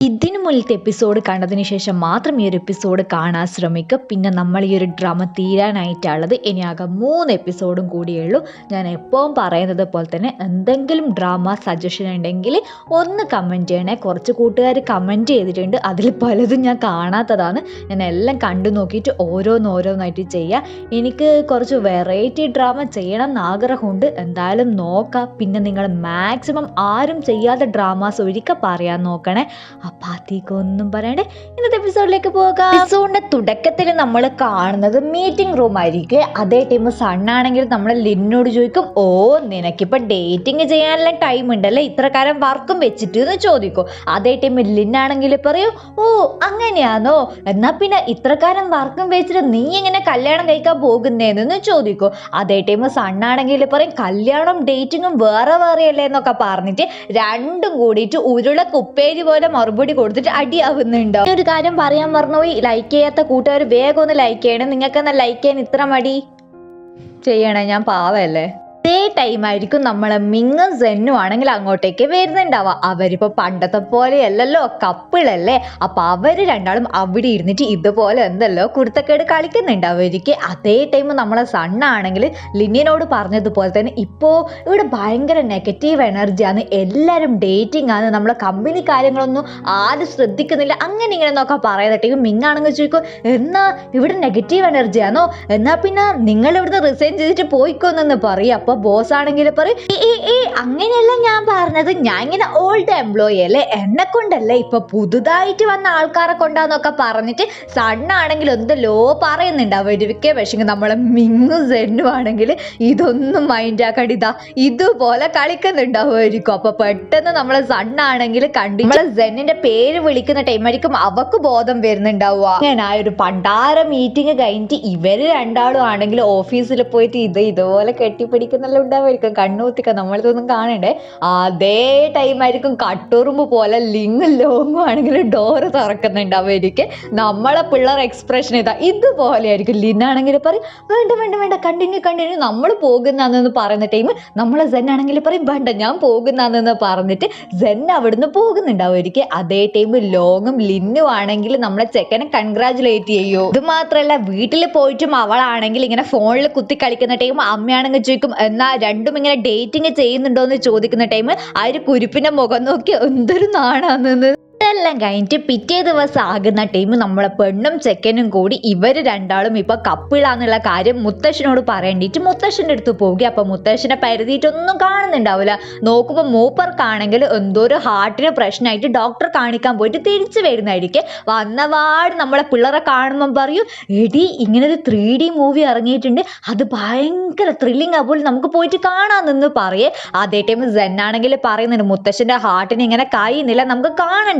ഇതിനു മുന്നിലത്തെ എപ്പിസോഡ് കണ്ടതിന് ശേഷം മാത്രം ഈ ഒരു എപ്പിസോഡ് കാണാൻ ശ്രമിക്കുക. പിന്നെ നമ്മൾ ഈ ഒരു ഡ്രാമ തീരാനായിട്ടുള്ളത് ഇനി ആകെ മൂന്ന് എപ്പിസോഡും കൂടിയേ ഉള്ളൂ. ഞാൻ എപ്പോഴും പറയുന്നത് പോലെ തന്നെ എന്തെങ്കിലും ഡ്രാമ സജഷൻ ഉണ്ടെങ്കിൽ ഒന്ന് കമന്റ് ചെയ്യണേ. കുറച്ച് കൂട്ടുകാർ കമന്റ് ചെയ്തിട്ടുണ്ട്. അതിൽ പലതും ഞാൻ കാണാത്തതാണ്. ഞാൻ എല്ലാം കണ്ടു നോക്കിയിട്ട് ഓരോന്നോരോന്നായിട്ട് ചെയ്യുക എനിക്ക് കുറച്ച് വെറൈറ്റി ഡ്രാമ ചെയ്യണം എന്ന് ആഗ്രഹമുണ്ട്. എന്തായാലും നോക്കാം. പിന്നെ നിങ്ങൾ മാക്സിമം ആരും ചെയ്യാത്ത ഡ്രാമാസ് ഒരിക്കൽ പറയാൻ നോക്കണേ. അപ്പം അധികമൊന്നും പറയാണ്ട്. ഇന്നത്തെ എപ്പിസോഡിലേക്ക് പോകാം. എപ്പിസോഡിന്റെ തുടക്കത്തിൽ നമ്മൾ കാണുന്നത് മീറ്റിംഗ് റൂം ആയിരിക്കും. അതേ ടൈം സണ്ണാണെങ്കിൽ നമ്മൾ ലിന്നോട് ചോദിക്കും ഓ നിനക്കിപ്പോൾ ഡേറ്റിംഗ് ചെയ്യാനുള്ള ടൈം ഉണ്ടല്ലേ? ഇത്ര കാലം വർക്കും വെച്ചിട്ട് എന്ന് ചോദിക്കും. അതേ ടൈം ലിന്നാണെങ്കിൽ പറയും ഓ അങ്ങനെയാണോ എന്നാ പിന്നെ ഇത്ര കാലം വർക്കും വെച്ചിട്ട് നീ എങ്ങനെ കല്യാണം കഴിക്കാൻ പോകുന്നേന്ന് ചോദിക്കും. അതേ ടൈം സണ്ണാണെങ്കിൽ പറയും കല്യാണം ഡേറ്റിങ്ങും വേറെ വേറെ അല്ലേ എന്നൊക്കെ പറഞ്ഞിട്ട് രണ്ടും കൂടിയിട്ട് ഉരുള കുപ്പേരി പോലെ മറുപടി കൊടുത്തിട്ട് അടിയാവുന്നുണ്ടോ? ഒരു കാര്യം പറയാൻ മറന്നുപോയി ലൈക്ക് ചെയ്യാത്ത കൂട്ടുകാർ വേഗം ഒന്ന് ലൈക്ക് ചെയ്യണം. നിങ്ങൾക്ക് എന്നാ ലൈക്ക് ചെയ്യാൻ ഇത്ര മടി? ചെയ്യണേ. ഞാൻ പാവല്ലേ? ടൈം ആയിരിക്കും നമ്മളെ മിങ്ങും സെന്നും ആണെങ്കിൽ അങ്ങോട്ടേക്ക് വരുന്നുണ്ടാവുക. അവരിപ്പോൾ പണ്ടത്തെ പോലെയല്ലല്ലോ കപ്പിളല്ലേ? അപ്പൊ അവർ രണ്ടാളും അവിടെ ഇരുന്നിട്ട് ഇതുപോലെ എന്തല്ലോ കുരുത്തക്കേട് കളിക്കുന്നുണ്ട്. അവർക്ക് അതേ ടൈം നമ്മളെ സണ്ണാണെങ്കിൽ ലിനിയനോട് പറഞ്ഞതുപോലെ തന്നെ ഇപ്പോ ഇവിടെ ഭയങ്കര നെഗറ്റീവ് എനർജിയാണ് എല്ലാവരും ഡേറ്റിംഗ് ആണ്. നമ്മളെ കമ്പനി കാര്യങ്ങളൊന്നും ആരും ശ്രദ്ധിക്കുന്നില്ല. അങ്ങനെ ഇങ്ങനെ എന്നൊക്കെ പറയുന്നിട്ട് മിങ്ങാണെങ്കിൽ ചോദിക്കും എന്നാ ഇവിടെ നെഗറ്റീവ് എനർജിയാണോ എന്നാ പിന്നെ നിങ്ങൾ ഇവിടുന്ന് റിസൈൻ ചെയ്തിട്ട് പോയിക്കോന്നെന്ന് പറയും. അപ്പൊ ബോസ് ആണെങ്കിൽ പറയും "ഏ, ഏ, ഏ, അങ്ങനെയല്ല ഞാൻ പറഞ്ഞത്. ഞാൻ ഇങ്ങനെ ഓൾഡ് എംപ്ലോയി അല്ലേ? എന്നെ കൊണ്ടല്ലേ ഇപ്പൊ പുതുതായിട്ട് വന്ന ആൾക്കാരെ കൊണ്ടാന്നൊക്കെ പറഞ്ഞിട്ട് സണ്ണാണെങ്കിൽ എന്തല്ലോ പറയുന്നുണ്ട് അവർക്ക് പക്ഷേ നമ്മളെ മിങ്ങും സെന്നും ആണെങ്കിൽ ഇതൊന്നും മൈൻഡ് ആക്കാണ്ട് ഇതാ ഇതുപോലെ കളിക്കുന്നുണ്ടാവുമായിരിക്കും അപ്പൊ പെട്ടെന്ന് നമ്മളെ സണ്ണാണെങ്കിൽ കണ്ടു നമ്മളെ സെന്നിന്റെ പേര് വിളിക്കുന്ന ടൈമായിരിക്കും അവക്ക് ബോധം വരുന്നുണ്ടാവുക. ഞാൻ ആ ഒരു പണ്ടാര മീറ്റിംഗ് കഴിഞ്ഞിട്ട് ഇവർ രണ്ടാളും ആണെങ്കിൽ ഓഫീസിൽ പോയിട്ട് ഇത് ഇതുപോലെ കെട്ടിപ്പിടിക്കുന്നെല്ലാം ഉണ്ടാവുമായിരിക്കും. കണ്ണൂത്തിക്ക നമ്മളിതൊന്നും കാണണ്ടേ? അതേ ടൈമായിരിക്കും കട്ടുറുമ്പ് പോലെ ലിങ് ലോങ്ങും ആണെങ്കിൽ ഡോറ് തുറക്കുന്നുണ്ടാവുമായിരിക്കും. നമ്മളെ പിള്ളേർ എക്സ്പ്രഷൻ ഇതാ ഇതുപോലെ ആയിരിക്കും ലിന്നാണെങ്കിൽ പറയും വേണ്ട വേണ്ട വേണ്ട കണ്ടിന്യൂ കണ്ടിന്യൂ നമ്മൾ പോകുന്നതെന്ന് പറയുന്ന ടൈം നമ്മളെ സെൻ ആണെങ്കിൽ പറയും വേണ്ട ഞാൻ പോകുന്നതെന്ന് പറഞ്ഞിട്ട് സെൻ അവിടുന്ന് പോകുന്നുണ്ടാവുമായിരിക്കും. അതേ ടൈം ലോങ്ങും ലിന്നും ആണെങ്കിൽ നമ്മളെ ചെക്കനെ കൺഗ്രാചുലേറ്റ് ചെയ്യൂ. ഇത് മാത്രല്ല വീട്ടിൽ പോയിട്ടും അവളാണെങ്കിൽ ഇങ്ങനെ ഫോണിൽ കുത്തി കളിക്കുന്ന ടൈം അമ്മയാണെങ്കിൽ ചോദിക്കും എന്നാ രണ്ടും ഇങ്ങനെ ഡേറ്റിംഗ് ചെയ്യുന്നുണ്ടോ എന്ന് ചോദിക്കുന്ന ടൈം ആ ഒരു കുരിപ്പിന്റെ മുഖം നോക്കി എന്തൊരു നാണാന്ന് ഇതെല്ലാം കഴിഞ്ഞിട്ട് പിറ്റേ ദിവസം ആകുന്ന ടൈം നമ്മളെ പെണ്ണും ചെക്കനും കൂടി ഇവർ രണ്ടാളും ഇപ്പൊ കപ്പിളാന്നുള്ള കാര്യം മുത്തശ്ശനോട് പറയേണ്ടിട്ട് മുത്തശ്ശന്റെ അടുത്ത് പോകുക അപ്പൊ മുത്തശ്ശനെ പരുതിയിട്ടൊന്നും കാണുന്നുണ്ടാവില്ല നോക്കുമ്പോൾ മൂപ്പർക്കാണെങ്കിൽ എന്തോ ഒരു ഹാർട്ടിന് പ്രശ്നമായിട്ട് ഡോക്ടറെ കാണിക്കാൻ പോയിട്ട് തിരിച്ചു വരുന്നതായിരിക്കും. വന്നപാട് നമ്മളെ പിള്ളേരെ കാണുമ്പോൾ പറയും എടി ഇങ്ങനെ ഒരു ത്രീ ഡി മൂവി ഇറങ്ങിയിട്ടുണ്ട്. അത് ഭയങ്കര ത്രില്ലിങ് അപ്പോൾ നമുക്ക് പോയിട്ട് കാണാമെന്ന് പറയേ. അതേ ടൈം സെന്നാണെങ്കിൽ പറയുന്നുണ്ട് മുത്തശ്ശന്റെ ഹാർട്ടിന് ഇങ്ങനെ കഴിയുന്നില്ല നമുക്ക്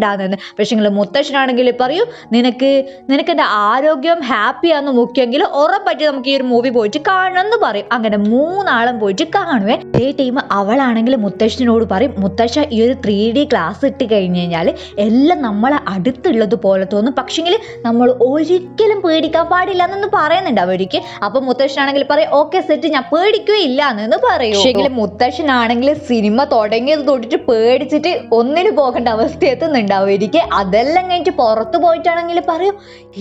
കാണണ്ടാന്ന് നിങ്ങൾ മുത്തശ്ശനാണെങ്കിൽ പറയൂ നിനക്ക് നിനക്ക് എന്റെ ആരോഗ്യം ഹാപ്പിയാന്ന് മുഖ്യമെങ്കിൽ ഉറപ്പായിട്ട് നമുക്ക് ഈ ഒരു മൂവി പോയിട്ട് കാണണം എന്ന് പറയും. അങ്ങനെ മൂന്നാളും പോയിട്ട് കാണുവേ. അതേ ടൈം അവളാണെങ്കിൽ മുത്തശ്ശനോട് പറയും മുത്തശ്ശ ഈ ഒരു ത്രീ ഡി ക്ലാസ് ഇട്ട് കഴിഞ്ഞ് കഴിഞ്ഞാൽ എല്ലാം നമ്മളെ അടുത്തുള്ളത് പോലെ തോന്നും. പക്ഷെങ്കിൽ നമ്മൾ ഒരിക്കലും പേടിക്കാൻ പാടില്ല എന്നൊന്ന് പറയുന്നുണ്ട് അവർക്ക് അപ്പൊ മുത്തശ്ശനാണെങ്കിൽ പറയും ഓക്കെ സെറ്റ് ഞാൻ പേടിക്കുകയില്ല എന്ന് പറയും. പക്ഷെങ്കിൽ മുത്തശ്ശനാണെങ്കിൽ സിനിമ തുടങ്ങിയത് തൊട്ടിട്ട് പേടിച്ചിട്ട് ഒന്നിനു പോകേണ്ട അവസ്ഥ എനിക്ക് അതെല്ലാം കഴിഞ്ഞിട്ട് പുറത്ത് പോയിട്ടാണെങ്കിൽ പറയും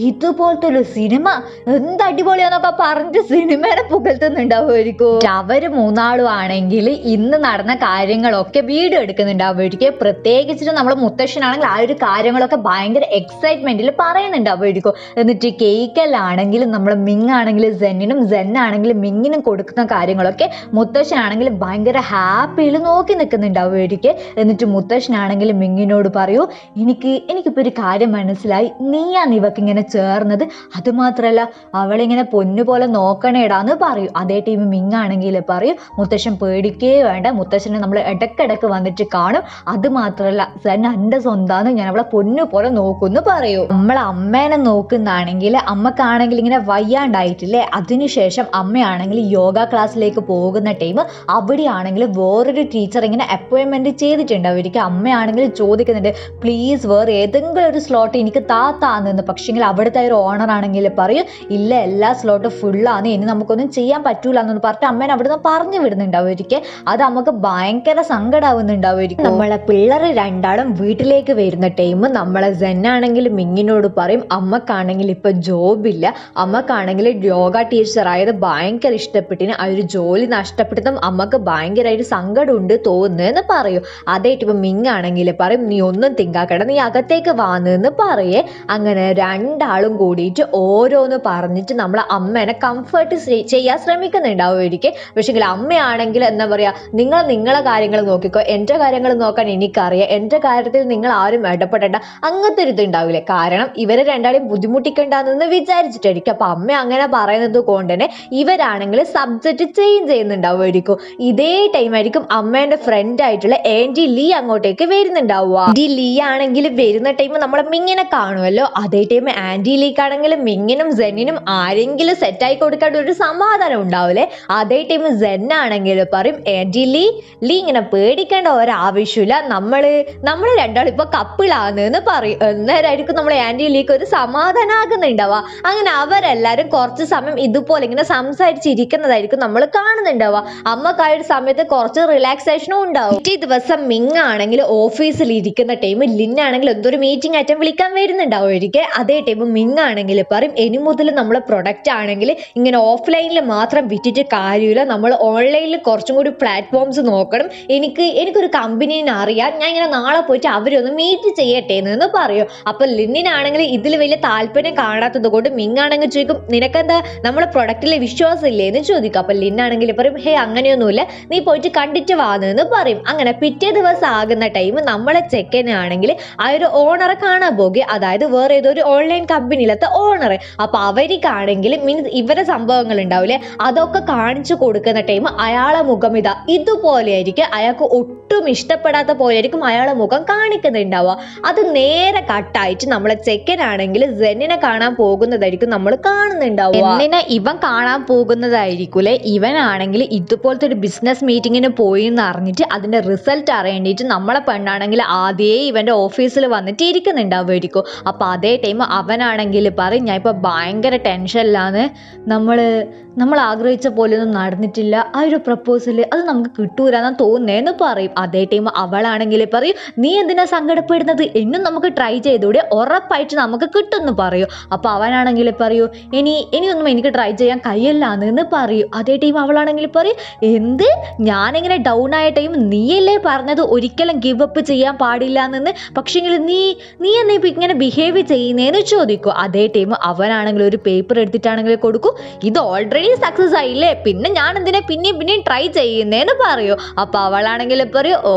ഇതുപോലത്തെ ഒരു സിനിമ എന്ത് അടിപൊളിയാന്നൊക്കെ പറഞ്ഞിട്ട് സിനിമയുടെ പുകഴ്ത്തുന്നുണ്ടാവുമായിരിക്കും. അവർ മൂന്നാളും ആണെങ്കിൽ ഇന്ന് നടന്ന കാര്യങ്ങളൊക്കെ വീഡിയോ എടുക്കുന്നുണ്ടാവുമായിരിക്കും. പ്രത്യേകിച്ചിട്ട് നമ്മുടെ മുത്തശ്ശനാണെങ്കിൽ ആ ഒരു കാര്യങ്ങളൊക്കെ ഭയങ്കര എക്സൈറ്റ്മെന്റിൽ പറയുന്നുണ്ടാവുമായിരിക്കും. എന്നിട്ട് കേക്കലാണെങ്കിലും നമ്മൾ മിങ് ആണെങ്കിലും സെന്നിനും സെന്നാണെങ്കിലും മിങ്ങിനും കൊടുക്കുന്ന കാര്യങ്ങളൊക്കെ മുത്തശ്ശനാണെങ്കിൽ ഭയങ്കര ഹാപ്പിയിൽ നോക്കി നിൽക്കുന്നുണ്ടാവുമായിരിക്കും. എന്നിട്ട് മുത്തശ്ശനാണെങ്കിൽ മിങ്ങിനോട് പറയൂ എനിക്ക് എനിക്കിപ്പോൾ ഒരു കാര്യം മനസ്സിലായി. നീയാണ് ഇവക്ക് ഇങ്ങനെ ചേർന്നത് അതുമാത്രമല്ല അവളിങ്ങനെ പൊന്നു പോലെ നോക്കണേടാന്ന് പറയും. അതേ ടീം മിങ്ങാണെങ്കിൽ പറയും മുത്തശ്ശൻ പേടിക്കേ വേണ്ട. മുത്തശ്ശനെ നമ്മൾ ഇടക്കിടക്ക് വന്നിട്ട് കാണും. അത് മാത്രമല്ല സെൻ എന്റെ സ്വന്തമാണ് ഞാൻ അവളെ പൊന്നു പോലെ നോക്കുമെന്ന് പറയൂ. നമ്മളെ അമ്മേനെ നോക്കുന്നതാണെങ്കിൽ അമ്മക്കാണെങ്കിൽ ഇങ്ങനെ വയ്യാണ്ടായിട്ടില്ലേ? അതിനുശേഷം അമ്മയാണെങ്കിൽ യോഗ ക്ലാസ്സിലേക്ക് പോകുന്ന ടൈം അവിടെയാണെങ്കിൽ വേറൊരു ടീച്ചർ ഇങ്ങനെ അപ്പോയിൻമെന്റ് ചെയ്തിട്ടുണ്ട് അവർക്ക് അമ്മയാണെങ്കിൽ ചോദിക്കുന്നുണ്ട് പ്ലീസ് പ്ലീസ് വേറെ ഏതെങ്കിലും ഒരു സ്ലോട്ട് എനിക്ക് താ താന്ന് പക്ഷേങ്കിൽ അവിടുത്തെ ഒരു ഓണർ ആണെങ്കിൽ പറയും ഇല്ല എല്ലാ സ്ലോട്ടും ഫുള്ളാണ് ഇനി നമുക്കൊന്നും ചെയ്യാൻ പറ്റൂല എന്നൊന്ന് പറഞ്ഞിട്ട് അമ്മേനെ അവിടുന്ന് പറഞ്ഞു വിടുന്നുണ്ടാവുമായിരിക്കും അത് നമുക്ക് ഭയങ്കര സങ്കടമാവുന്നുണ്ടാവുമായിരിക്കും നമ്മളെ പിള്ളേർ രണ്ടാളും വീട്ടിലേക്ക് വരുന്ന ടൈം നമ്മളെ ജെന്നാണെങ്കിലും മിങ്ങിനോട് പറയും അമ്മക്കാണെങ്കിൽ ഇപ്പൊ ജോബില്ല. അമ്മക്കാണെങ്കിൽ യോഗ ടീച്ചർ ആയത് ഭയങ്കര ഇഷ്ടപ്പെട്ടിന്. ആ ഒരു ജോലി നഷ്ടപ്പെട്ടതും അമ്മയ്ക്ക് ഭയങ്കരമായിട്ട് സങ്കടമുണ്ട് തോന്നുന്നു എന്ന് പറയും. അതായിട്ട് ഇപ്പൊ മിങ്ങാണെങ്കിൽ പറയും നീ ഒന്നും തിങ്കാക്കട നീ അകത്തേക്ക് വാന്ന് പറയേ. അങ്ങനെ രണ്ടാളും കൂടിയിട്ട് ഓരോന്ന് പറഞ്ഞിട്ട് നമ്മളെ അമ്മേനെ കംഫർട്ട് ചെയ്യാൻ ശ്രമിക്കുന്നുണ്ടാവും ഒരിക്കൽ. പക്ഷെങ്കിൽ അമ്മയാണെങ്കിൽ എന്താ പറയുക നിങ്ങൾ നിങ്ങളെ കാര്യങ്ങൾ നോക്കിക്കോ. എന്റെ കാര്യങ്ങൾ നോക്കാൻ എനിക്കറിയാം. എന്റെ കാര്യത്തിൽ നിങ്ങൾ ആരും ഇടപെടേണ്ട. അങ്ങനത്തെ ഒരു ഇതുണ്ടാവില്ലേ? കാരണം ഇവരെ രണ്ടാളെയും ബുദ്ധിമുട്ടിക്കണ്ടെന്ന് വിചാരിച്ചിട്ടായിരിക്കും. അപ്പം അമ്മ അങ്ങനെ പറയുന്നത് കൊണ്ട് തന്നെ ഇവരാണെങ്കിൽ സബ്ജക്റ്റ് ചേഞ്ച് ചെയ്യുന്നുണ്ടാവുമായിരിക്കും ഇതേ ടൈം ആയിരിക്കും അമ്മേന്റെ ഫ്രണ്ട് ആയിട്ടുള്ള ആന്റി ലീ അങ്ങോട്ടേക്ക് വരുന്നുണ്ടാവുക. ആന്റി ലീ ആണെങ്കിൽ വരുന്ന ടൈം നമ്മളെ മിങ്ങിനെ കാണുമല്ലോ. അതേ ടൈം ആന്റി ലീക്കാണെങ്കിൽ മിങ്ങിനും സെന്നിനും ആരെങ്കിലും സെറ്റായി കൊടുക്കാണ്ട് ഒരു സമാധാനം ഉണ്ടാവില്ലേ അതേ ടൈം സെൻ ആണെങ്കിൽ പറയും ആന്റി ലീ ലീ ഇങ്ങനെ പേടിക്കേണ്ട ഒരാവശ്യമില്ല. നമ്മൾ നമ്മൾ രണ്ടാളും ഇപ്പൊ കപ്പിളാന്ന് പറയും അന്നേരമായിരിക്കും നമ്മൾ ആന്റി ലീക്ക് ഒരു സമാധാനാകുന്നുണ്ടാവുക. അങ്ങനെ അവരെല്ലാരും കുറച്ച് സമയം ഇതുപോലെ ഇങ്ങനെ സംസാരിച്ചിരിക്കുന്നതായിരിക്കും നമ്മൾ കാണുന്നുണ്ടാവുക. അമ്മക്കായ ഒരു സമയത്ത് കുറച്ച് റിലാക്സേഷനും ഉണ്ടാവും. പിറ്റേ ദിവസം മിങ് ആണെങ്കിൽ ഓഫീസിൽ ഇരിക്കുന്ന ടൈം ലിന്നാണെങ്കിൽ എന്തൊരു മീറ്റിംഗ് അറ്റം വിളിക്കാൻ വരുന്നുണ്ടാവും. ഒരിക്കൽ അതേ ടൈം മിങ് ആണെങ്കിൽ പറയും. ഇനി മുതൽ നമ്മളെ പ്രൊഡക്റ്റ് ആണെങ്കിൽ ഇങ്ങനെ ഓഫ്ലൈനിൽ മാത്രം വിറ്റിട്ട് കാര്യമില്ല. നമ്മൾ ഓൺലൈനിൽ കുറച്ചും കൂടി പ്ലാറ്റ്ഫോംസ് നോക്കണം. എനിക്ക് എനിക്കൊരു കമ്പനീനെ അറിയാം. ഞാൻ ഇങ്ങനെ നാളെ പോയിട്ട് അവരൊന്ന് മീറ്റ് ചെയ്യട്ടെ എന്ന് പറയും. അപ്പൊ ലിന്നിനാണെങ്കിൽ ഇതിൽ വലിയ താല്പര്യം കാണാത്തത് കൊണ്ട് മിങ് ആണെങ്കിൽ ചോദിക്കും നിനക്കെന്താ? നമ്മളെ പ്രൊഡക്റ്റിൽ വിശ്വാസം ഇല്ലേ? എന്ന് ചോദിക്കും. അപ്പൊ ലിന്നാണെങ്കിൽ പറയും ഹേ അങ്ങനെയൊന്നുമില്ല. നീ പോയിട്ട് കണ്ടിട്ട് വാന്ന് പറയും. അങ്ങനെ പിറ്റേ ദിവസം ആകുന്ന ടൈം നമ്മളെ ചെക്കനാണെങ്കിൽ ആ ഒരു ഓണറെ കാണാൻ പോകുക. അതായത് വേറെ ഏതോ ഒരു ഓൺലൈൻ കമ്പനിയിലത്തെ ഓണർ അപ്പൊ അവർക്കാണെങ്കിൽ മീൻസ് ഇവരെ സംഭവങ്ങൾ ഉണ്ടാവില്ലേ? അതൊക്കെ കാണിച്ചു കൊടുക്കുന്ന ടൈം അയാളെ മുഖം ഇതാ ഇതുപോലെ ആയിരിക്കും. അയാൾക്ക് ഒട്ടും ഇഷ്ടപ്പെടാത്ത പോലെ ആയിരിക്കും അയാളെ മുഖം കാണിക്കുന്നുണ്ടാവുക അത് നേരെ കട്ടായിട്ട് നമ്മളെ ചെക്കനാണെങ്കിൽ സെന്നിനെ കാണാൻ പോകുന്നതായിരിക്കും നമ്മൾ കാണുന്നുണ്ടാവുക. എന്നിനെ ഇവൻ കാണാൻ പോകുന്നതായിരിക്കൂലേ? ഇവനാണെങ്കിൽ ഇതുപോലത്തെ ഒരു ബിസിനസ് മീറ്റിങ്ങിന് പോയി എന്ന് അറിഞ്ഞിട്ട് അതിന്റെ റിസൾട്ട് അറിയേണ്ടിയിട്ട് നമ്മളെ പെണ്ണാണെങ്കിൽ ആദ്യമേ ഇവന്റെ ഓഫീസിൽ വന്നിട്ട് ഇരിക്കുന്നുണ്ടാവുമായിരിക്കും അപ്പോൾ അതേ ടൈം അവനാണെങ്കിൽ പറയും ഞാൻ ഇപ്പോൾ ഭയങ്കര ടെൻഷനിലാണ് നമ്മൾ നമ്മൾ ആഗ്രഹിച്ച പോലെയൊന്നും നടന്നിട്ടില്ല. ആ ഒരു പ്രപ്പോസൽ അത് നമുക്ക് കിട്ടൂലെന്നാ തോന്നുന്നേന്ന് പറയും. അതേ ടൈം അവളാണെങ്കിൽ പറയും നീ എന്തിനാ സങ്കടപ്പെടുന്നത്? എന്നും നമുക്ക് ട്രൈ ചെയ്തൂടെ. ഉറപ്പായിട്ട് നമുക്ക് കിട്ടുമെന്ന് പറയും. അപ്പോൾ അവനാണെങ്കിൽ പറയൂ ഇനി ഇനിയൊന്നും എനിക്ക് ട്രൈ ചെയ്യാൻ കഴിയില്ലാന്ന് പറയും. അതേ ടൈം അവളാണെങ്കിൽ പറയും എന്ത്? ഞാനിങ്ങനെ ഡൗൺ ആയ ടൈം നീയല്ലേ പറഞ്ഞത്? ഒരിക്കലും ഗിവ് ചെയ്യാൻ പാടില്ല എന്ന് പക്ഷേങ്കിൽ നീ നീ എന്നാ ഇപ്പം ഇങ്ങനെ ബിഹേവ് ചെയ്യുന്നതെന്ന് ചോദിക്കും. അതേ ടൈം അവനാണെങ്കിൽ ഒരു പേപ്പർ എടുത്തിട്ടാണെങ്കിൽ കൊടുക്കും. ഇത് ഓൾറെഡി സക്സസ് ആയില്ലേ? പിന്നെ ഞാൻ എന്തിനെ പിന്നെയും പിന്നെയും ട്രൈ ചെയ്യുന്നതെന്ന് പറയൂ. അപ്പോൾ അവളാണെങ്കിൽ പറയും ഓ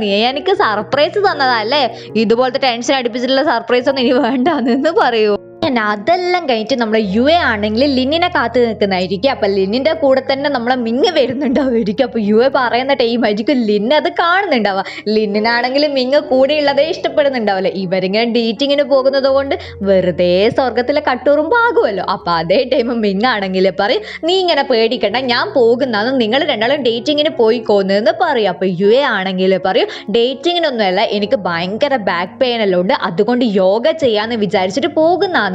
നീ എനിക്ക് സർപ്രൈസ് തന്നതല്ലേ? ഇതുപോലത്തെ ടെൻഷൻ അടുപ്പിച്ചിട്ടുള്ള സർപ്രൈസ് ഒന്നും ഇനി വേണ്ടെന്ന് പറയൂ. പിന്നെ അതെല്ലാം കഴിഞ്ഞിട്ട് നമ്മുടെ യു എ ആണെങ്കിൽ ലിന്നിനെ കാത്തു നിൽക്കുന്നതായിരിക്കും. അപ്പൊ ലിന്നിന്റെ കൂടെ തന്നെ നമ്മളെ മിങ് വരുന്നുണ്ടാവുമായിരിക്കും. അപ്പൊ യു എ പറയുന്ന ടൈം ആയിരിക്കും ലിന്നെ അത് കാണുന്നുണ്ടാവുക. ലിന്നിനാണെങ്കിൽ മിങ് കൂടെ ഉള്ളതേ ഇഷ്ടപ്പെടുന്നുണ്ടാവില്ല. ഇവരിങ്ങനെ ഡേറ്റിങ്ങിന് പോകുന്നത് കൊണ്ട് വെറുതെ സ്വർഗത്തിലെ കട്ടൂറും പാകുമല്ലോ അപ്പൊ അതേ ടൈം മിങ് ആണെങ്കിൽ പറയും നീ ഇങ്ങനെ പേടിക്കണ്ട ഞാൻ പോകുന്നതെന്ന് നിങ്ങൾ രണ്ടാളും ഡേറ്റിങ്ങിന് പോയി കൊന്നതെന്ന് പറയും. അപ്പൊ യു എ ആണെങ്കിൽ പറയും ഡേറ്റിങ്ങിനൊന്നുമല്ല എനിക്ക് ഭയങ്കര ബാക്ക് പെയിൻ എല്ലാം ഉണ്ട്. അതുകൊണ്ട് യോഗ ചെയ്യാന്ന് വിചാരിച്ചിട്ട്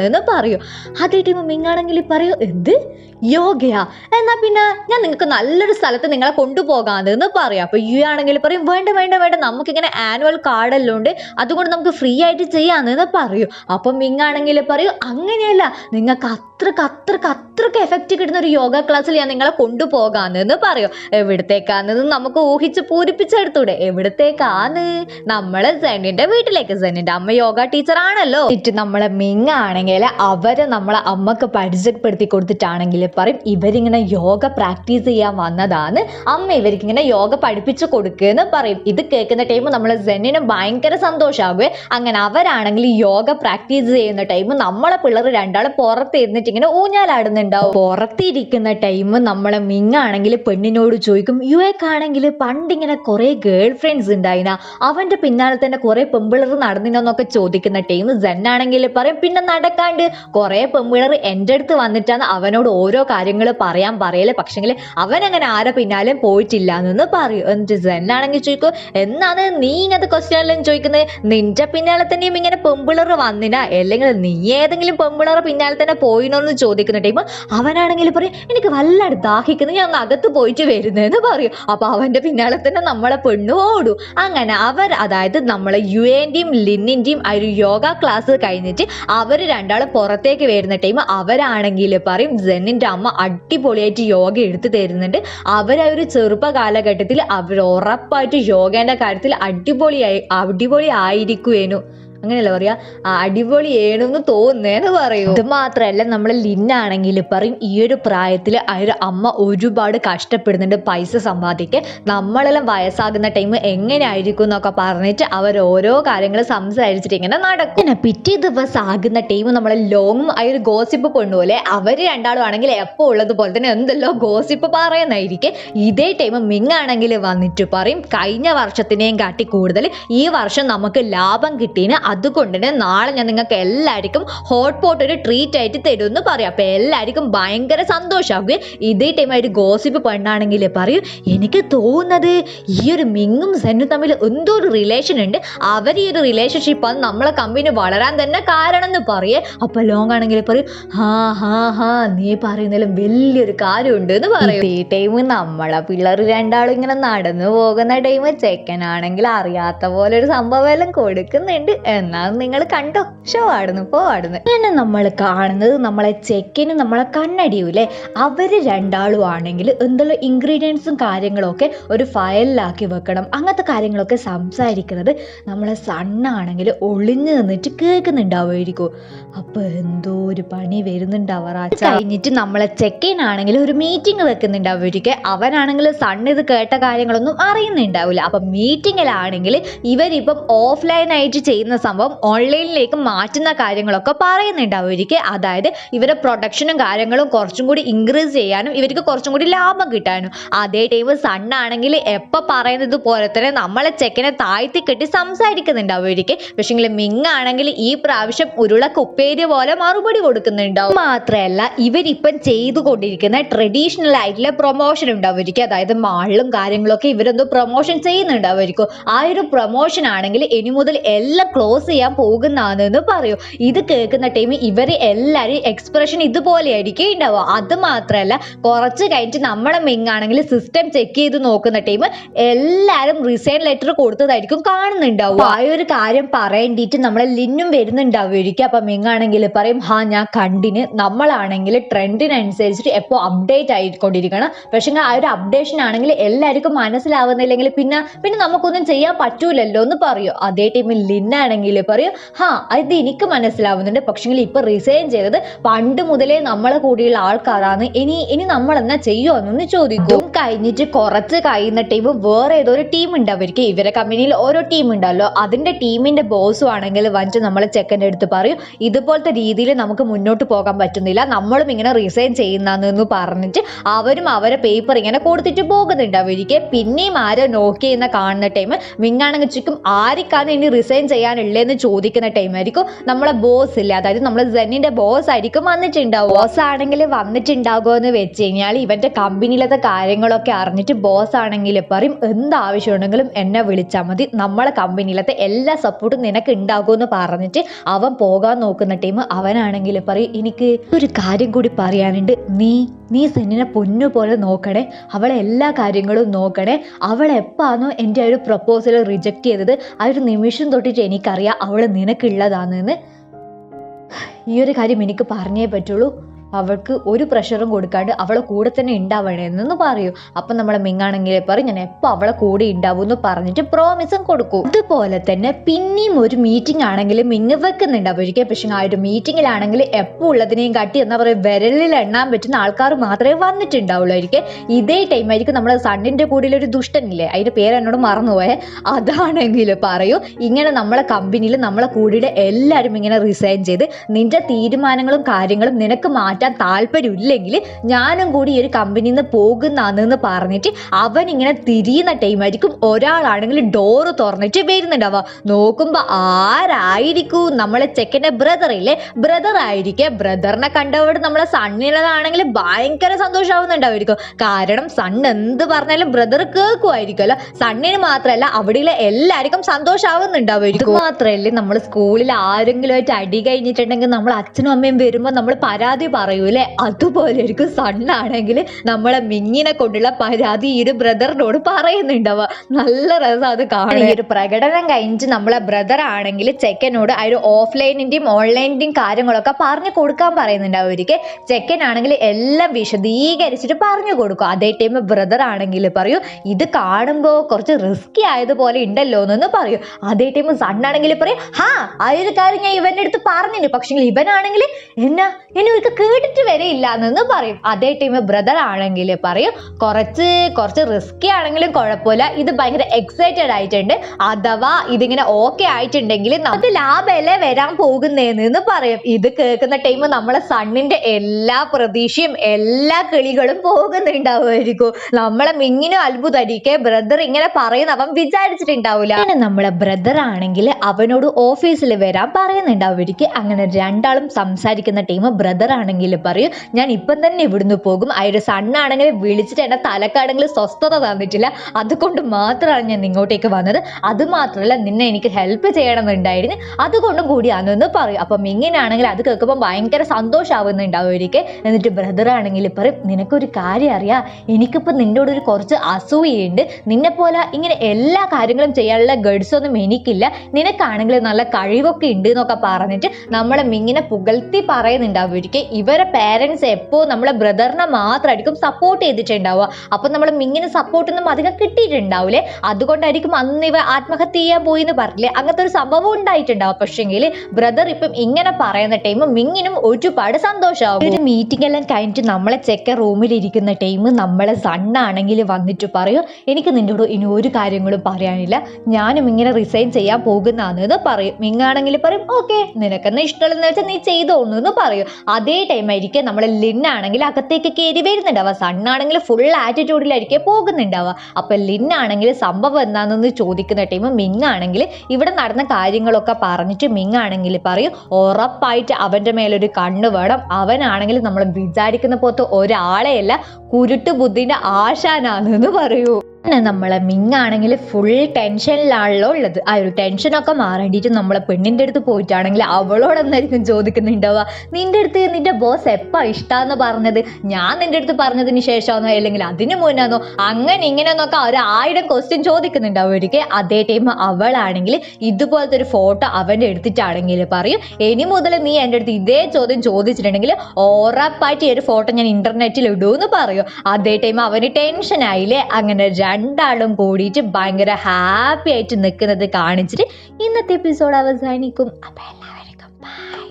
പോകുന്നാന്ന് പറയൂ. അതേ ടീം മിങ്ങാണെങ്കിൽ പറയൂ എന്ത്? യോഗയാ? എന്നാ പിന്നെ ഞാൻ നിങ്ങൾക്ക് നല്ലൊരു സ്ഥലത്ത് നിങ്ങളെ കൊണ്ടുപോകാമെന്ന് പറയാം. അപ്പൊ യു ആണെങ്കിൽ പറയും വേണ്ട വേണ്ട വേണ്ട. നമുക്കിങ്ങനെ ആനുവൽ കാർഡെല്ലാം ഉണ്ട്. അതുകൊണ്ട് നമുക്ക് ഫ്രീ ആയിട്ട് ചെയ്യാമെന്ന് പറയൂ. അപ്പം മിങ്ങാണെങ്കിൽ പറയൂ അങ്ങനെയല്ല. നിങ്ങൾക്ക് അത്രയ്ക്ക് അത്രയ്ക്ക് അത്രയ്ക്ക് എഫക്റ്റ് കിട്ടുന്ന ഒരു യോഗ ക്ലാസ്സിൽ ഞാൻ നിങ്ങളെ കൊണ്ടുപോകാമെന്ന് പറയൂ. എവിടത്തേക്കാന്നത് നമുക്ക് ഊഹിച്ച് പൂരിപ്പിച്ചെടുത്തൂടെ. എവിടത്തേക്കാന്ന്? നമ്മളെ സെന്നിന്റെ വീട്ടിലേക്ക്. സെന്നിന്റെ അമ്മ യോഗ ടീച്ചർ ആണല്ലോ. നമ്മളെ മിങ് ആണെങ്കിൽ അവരെ നമ്മളെ അമ്മയ്ക്ക് പരിചയപ്പെടുത്തി കൊടുത്തിട്ടാണെങ്കിൽ പറയും ഇവരിങ്ങനെ യോഗ പ്രാക്ടീസ് ചെയ്യാൻ വന്നതാണ് അമ്മ ഇവർക്ക് ഇങ്ങനെ യോഗ പഠിപ്പിച്ചു കൊടുക്കുകയെന്ന് പറയും. ഇത് കേൾക്കുന്ന ടൈം നമ്മൾ സെന്നിന് ഭയങ്കര സന്തോഷമാകുവേ അങ്ങനെ അവരാണെങ്കിൽ യോഗ പ്രാക്ടീസ് ചെയ്യുന്ന ടൈം നമ്മളെ പിള്ളേർ രണ്ടാളും പുറത്ത് ഇരുന്നിട്ട് ഇങ്ങനെ ഊഞ്ഞാലാടുന്നുണ്ടാവും. പുറത്തിരിക്കുന്ന ടൈം നമ്മളെ മിങ്ങാണെങ്കിൽ പെണ്ണിനോട് ചോദിക്കും യു എക്കാണെങ്കിൽ പണ്ട് ഇങ്ങനെ കുറെ ഗേൾ ഫ്രണ്ട്സ് ഉണ്ടായിന? അവന്റെ പിന്നാലെ തന്നെ കുറെ പെമ്പിളർ നടന്നിനൊന്നൊക്കെ ചോദിക്കുന്ന ടൈം സെന്നാണെങ്കിൽ പറയും പിന്നെ നടക്കാൻ പറയാണ്ട് കുറേ പെമ്പിളർ എന്റെ അടുത്ത് വന്നിട്ടാണ് അവനോട് ഓരോ കാര്യങ്ങൾ പറയാൻ പറയൽ. പക്ഷെങ്കിൽ അവൻ അങ്ങനെ ആരെ പിന്നാലെ പോയിട്ടില്ല എന്ന് പറയും. എന്നിട്ട് സെന്നാണെങ്കിൽ ചോദിക്കും എന്നാണ് നീ ഇങ്ങനത്തെ ക്വസ്റ്റ്യൻ എല്ലാം ചോദിക്കുന്നത് നിന്റെ പിന്നാലെ തന്നെയും ഇങ്ങനെ പെമ്പിളർ വന്നിനാ? അല്ലെങ്കിൽ നീ ഏതെങ്കിലും പെമ്പിളർ പിന്നാലെ തന്നെ പോയിനോ എന്ന് ചോദിക്കുന്ന ടൈം അവനാണെങ്കിൽ പറയും എനിക്ക് വല്ലാണ്ട് ദാഹിക്കുന്നു. ഞാൻ അകത്ത് പോയിട്ട് വരുന്നതെന്ന് പറയും. അപ്പൊ അവന്റെ പിന്നാലെ തന്നെ നമ്മളെ പെണ്ണു ഓടും. അങ്ങനെ അവർ അതായത് നമ്മളെ യു എന്റെയും ലിന്നിന്റെയും ആ ഒരു യോഗ ക്ലാസ് കഴിഞ്ഞിട്ട് അവർ രണ്ടാളും പുറത്തേക്ക് വരുന്ന ടൈം അവരാണെങ്കിൽ പറയും സെന്നിന്റെ അമ്മ അടിപൊളിയായിട്ട് യോഗ എടുത്തു തരുന്നുണ്ട്. അവരാ ഒരു ചെറുപ്പ കാലഘട്ടത്തിൽ അവർ ഉറപ്പായിട്ട് യോഗേന്റെ കാര്യത്തിൽ അടിപൊളിയായി അടിപൊളി ആയിരിക്കുവേനു അങ്ങനെയല്ല പറയാ? അടിപൊളി ഏണെന്ന് തോന്നേന്ന് പറയൂ. ഇത് മാത്രല്ല നമ്മൾ ലിന്നാണെങ്കിൽ പറയും ഈ ഒരു പ്രായത്തിൽ ഒരു അമ്മ ഒരുപാട് കഷ്ടപ്പെടുന്നുണ്ട് പൈസ സമ്പാദിക്കാൻ. നമ്മളെല്ലാം വയസ്സാകുന്ന ടൈം എങ്ങനെയായിരിക്കും എന്നൊക്കെ പറഞ്ഞിട്ട് അവർ ഓരോ കാര്യങ്ങൾ സംസാരിച്ചിട്ട് ഇങ്ങനെ നടക്കും. പിന്നെ പിറ്റേ ദിവസം ആകുന്ന ടൈം നമ്മളെ ലോങ്ങും ആ ഒരു ഗോസിപ്പ് കൊണ്ടുപോലെ അവർ രണ്ടാളും ആണെങ്കിൽ എപ്പോൾ ഉള്ളതുപോലെ തന്നെ എന്തെല്ലോ ഗോസിപ്പ് പറയുന്നതായിരിക്കും. ഇതേ ടൈം മിങ്ങാണെങ്കിൽ വന്നിട്ട് പറയും കഴിഞ്ഞ വർഷത്തിനെയും കാട്ടി കൂടുതൽ ഈ വർഷം നമുക്ക് ലാഭം കിട്ടീന് അതുകൊണ്ട് തന്നെ നാളെ ഞാൻ നിങ്ങൾക്ക് എല്ലാവർക്കും ഹോട്ട് പോട്ട് ഒരു ട്രീറ്റ് ആയിട്ട് തരും എന്ന് പറയും. അപ്പൊ എല്ലാവർക്കും ഭയങ്കര സന്തോഷമാകുകയും ഇതേ ടൈം ഒരു ഗോസിപ്പ് പെണ്ണാണെങ്കിൽ പറയും എനിക്ക് തോന്നുന്നത് ഈ ഒരു മിങ്ങും സെന്നും തമ്മിൽ എന്തോ ഒരു റിലേഷൻ ഉണ്ട്. അവർ ഈ ഒരു റിലേഷൻഷിപ്പ് അത് നമ്മളെ കമ്പനി വളരാൻ തന്നെ കാരണം എന്ന് പറയേ. അപ്പോൾ ലോങ് ആണെങ്കിൽ പറയും ഹാ ഹാ ഹാ നീ പറയുന്നതിലും വലിയൊരു കാര്യമുണ്ട് എന്ന് പറയും. ഈ ടൈം നമ്മളെ പിള്ളേർ രണ്ടാളും ഇങ്ങനെ നടന്നു പോകുന്ന ടൈം ചെക്കനാണെങ്കിൽ അറിയാത്ത പോലെ ഒരു സംഭവം എല്ലാം കൊടുക്കുന്നുണ്ട്. എന്നാൽ നിങ്ങൾ കണ്ടോ. ഷോ ആടുന്നു പോവാടുന്നു അങ്ങനെ നമ്മൾ കാണുന്നത് നമ്മളെ ചെക്കിന് നമ്മളെ കണ്ണടിയൂലേ? അവർ രണ്ടാളും ആണെങ്കിൽ എന്തെല്ലാം ഇൻഗ്രീഡിയൻസും കാര്യങ്ങളും ഒക്കെ ഒരു ഫയലിലാക്കി വെക്കണം. അങ്ങനത്തെ കാര്യങ്ങളൊക്കെ സംസാരിക്കുന്നത് നമ്മളെ സണ്ണാണെങ്കിൽ ഒളിഞ്ഞു നിന്നിട്ട് കേൾക്കുന്നുണ്ടാവുമായിരിക്കും. അപ്പൊ എന്തോ ഒരു പണി വരുന്നുണ്ടാവാറ. കഴിഞ്ഞിട്ട് നമ്മളെ ചെക്കനാണെങ്കിൽ ഒരു മീറ്റിംഗ് വെക്കുന്നുണ്ടാവുമായിരിക്കും. അവനാണെങ്കിൽ സണ്ണ് ഇത് കേട്ട കാര്യങ്ങളൊന്നും അറിയുന്നുണ്ടാവില്ല. അപ്പൊ മീറ്റിങ്ങിലാണെങ്കിൽ ഇവരിപ്പം ഓഫ്ലൈൻ ആയിട്ട് ചെയ്യുന്ന സംഭവം ഓൺലൈനിലേക്ക് മാറ്റുന്ന കാര്യങ്ങളൊക്കെ പറയുന്നുണ്ടാവുമായിരിക്കും അതായത് ഇവരുടെ പ്രൊഡക്ഷനും കാര്യങ്ങളും കുറച്ചും കൂടി ഇൻക്രീസ് ചെയ്യാനും ഇവർക്ക് കുറച്ചും കൂടി ലാഭം കിട്ടാനും. അതേ ടൈം സണ്ണാണെങ്കിൽ എപ്പോൾ പറയുന്നത് പോലെ തന്നെ നമ്മളെ ചെക്കനെ താഴ്ത്തി കെട്ടി സംസാരിക്കുന്നുണ്ടാവുമായിരിക്കും പക്ഷെങ്കിൽ മിങ്ങാണെങ്കിൽ ഈ പ്രാവശ്യം ഉരുള കുപ്പേരി പോലെ മറുപടി കൊടുക്കുന്നുണ്ടാവും മാത്രമല്ല ഇവരിപ്പം ചെയ്തുകൊണ്ടിരിക്കുന്ന ട്രഡീഷണൽ ആയിട്ടുള്ള പ്രൊമോഷൻ ഉണ്ടാവുമായിരിക്കും അതായത് മാളിലും കാര്യങ്ങളൊക്കെ ഇവരെന്തോ പ്രൊമോഷൻ ചെയ്യുന്നുണ്ടാവുമായിരിക്കും ആ ഒരു പ്രൊമോഷൻ ആണെങ്കിൽ ഇനി മുതൽ എല്ലാ ക്ലോസ് ചെയ്യാൻ പോകുന്നതെന്ന് പറയൂ. ഇത് കേൾക്കുന്ന ടൈം ഇവർ എല്ലാവരും എക്സ്പ്രഷൻ ഇതുപോലെയായിരിക്കും ഉണ്ടാവുക. അത് മാത്രമല്ല കുറച്ച് കഴിഞ്ഞിട്ട് നമ്മളെ മിങ്ങാണെങ്കിൽ സിസ്റ്റം ചെക്ക് ചെയ്ത് നോക്കുന്ന ടൈം എല്ലാവരും റിസൈൻ ലെറ്റർ കൊടുത്തതായിരിക്കും കാണുന്നുണ്ടാവുക. ആ ഒരു കാര്യം പറയേണ്ടിയിട്ട് നമ്മളെ ലിന്നും വരുന്നുണ്ടാവുമായിരിക്കും അപ്പം മിങ്ങാണെങ്കിൽ പറയും ഹാ ഞാൻ കണ്ടിന്. നമ്മളാണെങ്കിൽ ട്രെൻഡിനനുസരിച്ചിട്ട് എപ്പോൾ അപ്ഡേറ്റ് ആയിക്കൊണ്ടിരിക്കണം. പക്ഷേ ആ ഒരു അപ്ഡേഷൻ ആണെങ്കിൽ എല്ലാവർക്കും മനസ്സിലാവുന്നില്ലെങ്കിൽ പിന്നെ പിന്നെ നമുക്കൊന്നും ചെയ്യാൻ പറ്റൂലല്ലോ എന്ന് പറയും. അതേ ടൈമിൽ ലിന്നാണെങ്കിൽ പറയും. ഹാ ഇത് എനിക്ക് മനസ്സിലാവുന്നുണ്ട്. പക്ഷെങ്കിൽ ഇപ്പൊ റിസൈൻ ചെയ്തത് പണ്ട് മുതലേ നമ്മളെ കൂടിയുള്ള ആൾക്കാരാണ്. ഇനി ഇനി നമ്മൾ എന്നാ ചെയ്യുമോ എന്നൊന്ന് ചോദിക്കും. കഴിഞ്ഞിട്ട് കുറച്ച് കഴിയുന്ന ടൈം വേറെ ഏതോ ഒരു ടീം ഉണ്ടാവുമായിരിക്കും ഇവരെ കമ്പനിയിൽ ഓരോ ടീം ഉണ്ടല്ലോ. അതിന്റെ ടീമിന്റെ ബോസും ആണെങ്കിൽ വന്നിട്ട് നമ്മളെ ചെക്കന്റെ അടുത്ത് പറയും. ഇതുപോലത്തെ രീതിയിൽ നമുക്ക് മുന്നോട്ട് പോകാൻ പറ്റുന്നില്ല. നമ്മളും ഇങ്ങനെ റിസൈൻ ചെയ്യുന്നെന്ന് പറഞ്ഞിട്ട് അവരും അവരെ പേപ്പർ ഇങ്ങനെ കൊടുത്തിട്ട് പോകുന്നുണ്ടാവുമായിരിക്കും പിന്നെയും ആരോ നോക്കി എന്ന കാണുന്ന ടൈം മിങ്ങാണെങ്കിൽ ചുറ്റും ആർക്കാണ് ഇനി റിസൈൻ ചെയ്യാനുള്ളതെന്ന് ചോദിക്കുന്ന ടൈമായിരിക്കും നമ്മളെ ബോസ് ഇല്ല? അതായത് നമ്മളെ ജെന്നിന്റെ ബോസ് ആയിരിക്കും വന്നിട്ടുണ്ടാവും ബോസ് ആണെങ്കിൽ വന്നിട്ടുണ്ടാകുമോ എന്ന് വെച്ച് കഴിഞ്ഞാൽ ഇവന്റെ കമ്പനിയിലത്തെ കാര്യങ്ങളൊക്കെ അറിഞ്ഞിട്ട് ബോസ് ആണെങ്കിൽ പറയും എന്ത് ആവശ്യമുണ്ടെങ്കിലും എന്നെ വിളിച്ചാൽ മതി. നമ്മളെ കമ്പനിയിലത്തെ എല്ലാ സപ്പോർട്ടും നിനക്ക് ഉണ്ടാകുമെന്ന് പറഞ്ഞിട്ട് അവൻ പോകാൻ നോക്കുന്ന ടീം അവനാണെങ്കിൽ പറയും എനിക്ക് ഒരു കാര്യം കൂടി പറയാനുണ്ട്. നീ നീ സെന്നിനെ പൊന്നു പോലെ നോക്കണേ. അവളെ എല്ലാ കാര്യങ്ങളും നോക്കണേ. അവൾ എപ്പാണോ എന്റെ ആ ഒരു പ്രപ്പോസൽ റിജക്റ്റ് ചെയ്തത്? ആ ഒരു നിമിഷം തൊട്ടിട്ട് എനിക്കറിയാം. അവൾ നിനക്കുള്ളതാണെന്ന് ഈ ഒരു കാര്യം എനിക്ക് പറഞ്ഞേ പറ്റുള്ളൂ. അവൾക്ക് ഒരു പ്രഷറും കൊടുക്കാണ്ട് അവളെ കൂടെ തന്നെ ഉണ്ടാവണമെന്ന് പറയൂ. അപ്പം നമ്മളെ മിങ്ങാണെങ്കിലേ പറയും ഞാൻ എപ്പോ അവളെ കൂടെ ഉണ്ടാവും എന്ന് പറഞ്ഞിട്ട് പ്രോമിസും കൊടുക്കും. അതുപോലെ തന്നെ പിന്നെയും ഒരു മീറ്റിംഗ് ആണെങ്കിൽ മിങ്ങ് വെക്കുന്നുണ്ടാവുമായിരിക്കും പക്ഷേ ആ ഒരു മീറ്റിങ്ങിലാണെങ്കിൽ എപ്പോ ഉള്ളതിനെയും കാട്ടി എന്താ പറയുക വിരലിൽ എണ്ണാൻ പറ്റുന്ന ആൾക്കാർ മാത്രമേ വന്നിട്ടുണ്ടാവുള്ളൂ. വന്നിട്ടുണ്ടാവുള്ളായിരിക്കും ഇതേ ടൈം ആയിരിക്കും നമ്മുടെ സണ്ണിന്റെ കൂടെ ഒരു ദുഷ്ടനില്ലേ അതിന്റെ പേര് എന്നോട് മറന്നുപോയേ. അതാണെങ്കിൽ പറയൂ ഇങ്ങനെ നമ്മളെ കമ്പനിയിൽ നമ്മളെ കൂടിയുടെ എല്ലാവരും ഇങ്ങനെ റിസൈൻ ചെയ്ത് നിന്റെ തീരുമാനങ്ങളും കാര്യങ്ങളും നിനക്ക് മാറ്റാൻ പഠിക്കാൻ താല്പര്യമില്ലെങ്കിൽ ഞാനും കൂടി ഈ ഒരു കമ്പനിയിൽ നിന്ന് പോകുന്നാന്ന് പറഞ്ഞിട്ട് അവൻ ഇങ്ങനെ തിരിയുന്ന ടൈമായിരിക്കും ഒരാളാണെങ്കിൽ ഡോറ് തുറന്നിട്ട് വരുന്നുണ്ടാവുക. നോക്കുമ്പോൾ ആരായിരിക്കും നമ്മളെ ചെക്കന്റെ ബ്രദർ ഇല്ലേ? ബ്രദർ ആയിരിക്കെ. ബ്രദറിനെ കണ്ടവിടെ നമ്മളെ സണ്ണിനതാണെങ്കിൽ ഭയങ്കര സന്തോഷമാവുന്നുണ്ടാവുമായിരിക്കും കാരണം സൺ എന്ത് പറഞ്ഞാലും ബ്രദർ കേൾക്കുമായിരിക്കുമല്ലോ. സണ്ണിന് മാത്രമല്ല അവിടെയുള്ള എല്ലാവർക്കും സന്തോഷമാവുന്നുണ്ടാവുമായിരിക്കും മാത്രമല്ലേ നമ്മൾ സ്കൂളിൽ ആരെങ്കിലും ആയിട്ട് അടി കഴിഞ്ഞിട്ടുണ്ടെങ്കിൽ നമ്മൾ അച്ഛനും അമ്മയും വരുമ്പോൾ നമ്മൾ പരാതി പറയൂലേ? അതുപോലെ ആയിരിക്കും സണ്ണാണെങ്കിൽ നമ്മളെ മിങ്ങിനെ കൊണ്ടുള്ള പരാതി ഈ ഒരു ബ്രദറിനോട് പറയുന്നുണ്ടാവുക. നല്ല രസം അത് കാണാൻ. ഈ ഒരു പ്രകടനം കഴിഞ്ഞിട്ട് നമ്മളെ ബ്രദർ ആണെങ്കിൽ ചെക്കനോട് ആ ഒരു ഓഫ്ലൈനിന്റെയും ഓൺലൈനിന്റെയും കാര്യങ്ങളൊക്കെ പറഞ്ഞു കൊടുക്കാൻ പറയുന്നുണ്ടാവും ഒരിക്കൽ. ചെക്കൻ ആണെങ്കിൽ എല്ലാം വിശദീകരിച്ചിട്ട് പറഞ്ഞു കൊടുക്കും. അതേ ടൈം ബ്രദർ ആണെങ്കിൽ പറയൂ ഇത് കാണുമ്പോൾ കുറച്ച് റിസ്കി ആയതുപോലെ ഉണ്ടല്ലോ എന്നൊന്ന് പറയൂ. അതേ ടൈം സണ്ണാണെങ്കിൽ പറയും ഹാ ആ ഒരു കാര്യം ഞാൻ ഇവന്റെ അടുത്ത് പറഞ്ഞിട്ടുണ്ട്. പക്ഷെ ഇവനാണെങ്കിൽ എന്നാ എന്നെ ഒരിക്കൽ കേട്ടിട്ട് വരെ ഇല്ല എന്നൊന്ന് പറയും. അതേ ടൈം ബ്രദർ ആണെങ്കിൽ പറയും കുറച്ച് കുറച്ച് റിസ്കി ആണെങ്കിലും കുഴപ്പമില്ല. ഇത് ഭയങ്കര എക്സൈറ്റഡ് ആയിട്ടുണ്ട്. അഥവാ ഇതിങ്ങനെ ഓക്കെ ആയിട്ടുണ്ടെങ്കിൽ നമുക്ക് ലാഭമല്ലേ വരാൻ പോകുന്നതെന്ന് പറയും. ഇത് കേൾക്കുന്ന ടൈം നമ്മളെ സണ്ണിന്റെ എല്ലാ പ്രതീക്ഷയും എല്ലാ കിളികളും പോകുന്നുണ്ടാവുമായിരിക്കും. നമ്മളെ മിങ്ങിനും അത്ഭുതമായിരിക്കെ ബ്രദർ ഇങ്ങനെ പറയുന്ന അവൻ വിചാരിച്ചിട്ടുണ്ടാവില്ല നമ്മളെ ബ്രദർ ആണെങ്കിൽ അവനോട് ഓഫീസിൽ വരാൻ പറയുന്നുണ്ടാവുമായിരിക്കും. അങ്ങനെ രണ്ടാളും സംസാരിക്കുന്ന ടൈം ബ്രദർ ആണെങ്കിൽ പറയും ഞാൻ ഇപ്പം തന്നെ ഇവിടുന്ന് പോകും. അയാളുടെ സണ്ണാണെങ്കിൽ വിളിച്ചിട്ട് എന്റെ തലക്കാണെങ്കിൽ സ്വസ്ഥത തന്നിട്ടില്ല. അതുകൊണ്ട് മാത്രമാണ് ഞാൻ ഇങ്ങോട്ടേക്ക് വന്നത്. അത് മാത്രമല്ല നിന്നെ എനിക്ക് ഹെൽപ്പ് ചെയ്യണമെന്നുണ്ടായിരുന്നു. അതുകൊണ്ടും കൂടിയാണെന്ന് പറയും. അപ്പം ഇങ്ങനെയാണെങ്കിൽ അത് കേൾക്കുമ്പോൾ ഭയങ്കര സന്തോഷമാവുന്നുണ്ടാവുമായിരിക്കും എന്നിട്ട് ബ്രദർ ആണെങ്കിൽ പറയും നിനക്കൊരു കാര്യം അറിയാം. എനിക്കിപ്പോൾ നിന്നോട് ഒരു കുറച്ച് അസൂയുണ്ട് നിന്നെപ്പോലെ ഇങ്ങനെ എല്ലാ കാര്യങ്ങളും ചെയ്യാനുള്ള ഗഡ്സൊന്നും എനിക്കില്ല. നിനക്കാണെങ്കിൽ നല്ല കഴിവൊക്കെ ഉണ്ട് എന്നൊക്കെ പറഞ്ഞിട്ട് നമ്മളെ മിങ്ങിനെ പുകഴ്ത്തി പറയുന്നുണ്ടാവുമായിരിക്കും ഇവരെ പേരൻസ് എപ്പോഴും നമ്മളെ ബ്രദറിനെ മാത്രമായിരിക്കും സപ്പോർട്ട് ചെയ്തിട്ടുണ്ടാവുക. അപ്പം നമ്മൾ മിങ്ങിന് സപ്പോർട്ടൊന്നും അധികം കിട്ടിയിട്ടുണ്ടാവില്ലേ അതുകൊണ്ടായിരിക്കും അന്ന് ഇവ ആത്മഹത്യ ചെയ്യാൻ പോയി എന്ന് പറഞ്ഞില്ലേ? അങ്ങനത്തെ ഒരു സംഭവം ഉണ്ടായിട്ടുണ്ടാവും പക്ഷെങ്കിൽ ബ്രദർ ഇപ്പം ഇങ്ങനെ പറയുന്ന ടൈം മിങ്ങിനും ഒരുപാട് സന്തോഷമാവും ഒരു മീറ്റിംഗ് എല്ലാം കഴിഞ്ഞിട്ട് നമ്മളെ ചെക്ക റൂമിൽ ഇരിക്കുന്ന ടൈം നമ്മളെ സണ്ണാണെങ്കിൽ വന്നിട്ട് പറയും എനിക്ക് നിന്നോട് ഇനി ഒരു കാര്യങ്ങളും പറയാനില്ല. ഞാനും ഇങ്ങനെ റിസൈൻ ചെയ്യാൻ പോകുന്നതാണെന്ന് പറയും. മിങ്ങാണെങ്കിൽ പറയും ഓക്കെ നിനക്കെന്ന് ഇഷ്ടമുള്ളതെന്ന് വെച്ചാൽ നീ ചെയ്തോളൂ എന്ന് പറയും. അതേ ടൈം ആയിരിക്കും ലിൻ ആണെങ്കിൽ അകത്തേക്ക് കയറി വരുന്നുണ്ടാവുക. സണ്ണാണെങ്കിൽ ഫുൾ ആറ്റിറ്റ്യൂഡിലായിരിക്കും പോകുന്നുണ്ടാവുക. ലിൻ ആണെങ്കിൽ സംഭവം എന്താണെന്ന് ചോദിക്കുന്ന ടൈം മിങ് ആണെങ്കിൽ ഇവിടെ നടന്ന കാര്യങ്ങളൊക്കെ പറഞ്ഞിട്ട് മിങ് ആണെങ്കിൽ പറയും ഉറപ്പായിട്ട് അവന്റെ മേലൊരു കണ്ണ് വേണം. അവനാണെങ്കിൽ നമ്മൾ വിചാരിക്കുന്ന പോലത്തെ ഒരാളെയല്ല കുരുട്ട് ബുദ്ധിന്റെ ആശാനാണെന്ന് പറയൂ. പിന്നെ നമ്മളെ മിങ്ങാണെങ്കിൽ ഫുൾ ടെൻഷനിലാണല്ലോ ഉള്ളത്. ആ ഒരു ടെൻഷനൊക്കെ മാറേണ്ടിയിട്ട് നമ്മളെ പെണ്ണിന്റെ അടുത്ത് പോയിട്ടാണെങ്കിൽ അവളോട് എന്തായിരിക്കും ചോദിക്കുന്നുണ്ടാവുക? നിന്റെ അടുത്ത് നിന്റെ ബോസ് എപ്പാ ഇഷ്ടാന്ന് പറഞ്ഞത്? ഞാൻ നിന്റെ അടുത്ത് പറഞ്ഞതിന് ശേഷമാണോ? അല്ലെങ്കിൽ അതിന് മുന്നാന്നോ അങ്ങനെ ഇങ്ങനെ എന്നൊക്കെ ഒരു ആയിരം ക്വസ്റ്റ്യൻ ചോദിക്കുന്നുണ്ടാവും. ഒരിക്കൽ അതേ ടൈം അവളാണെങ്കിൽ ഇതുപോലത്തെ ഒരു ഫോട്ടോ അവന്റെ എടുത്തിട്ടാണെങ്കിൽ പറയും ഇനി മുതൽ നീ എന്റെ അടുത്ത് ഇതേ ചോദ്യം ചോദിച്ചിട്ടുണ്ടെങ്കിൽ ഉറപ്പായിട്ട് ഈ ഒരു ഫോട്ടോ ഞാൻ ഇന്റർനെറ്റിൽ ഇടൂ എന്ന് പറയും. അതേ ടൈം അവന് ടെൻഷനായില്ലേ അങ്ങനെ രണ്ടാളും കൂടിയിട്ട് ഭയങ്കര ഹാപ്പി ആയിട്ട് നിൽക്കുന്നത് കാണിച്ചിട്ട് ഇന്നത്തെ എപ്പിസോഡ് അവസാനിക്കും. അപ്പം എല്ലാവർക്കും ബൈ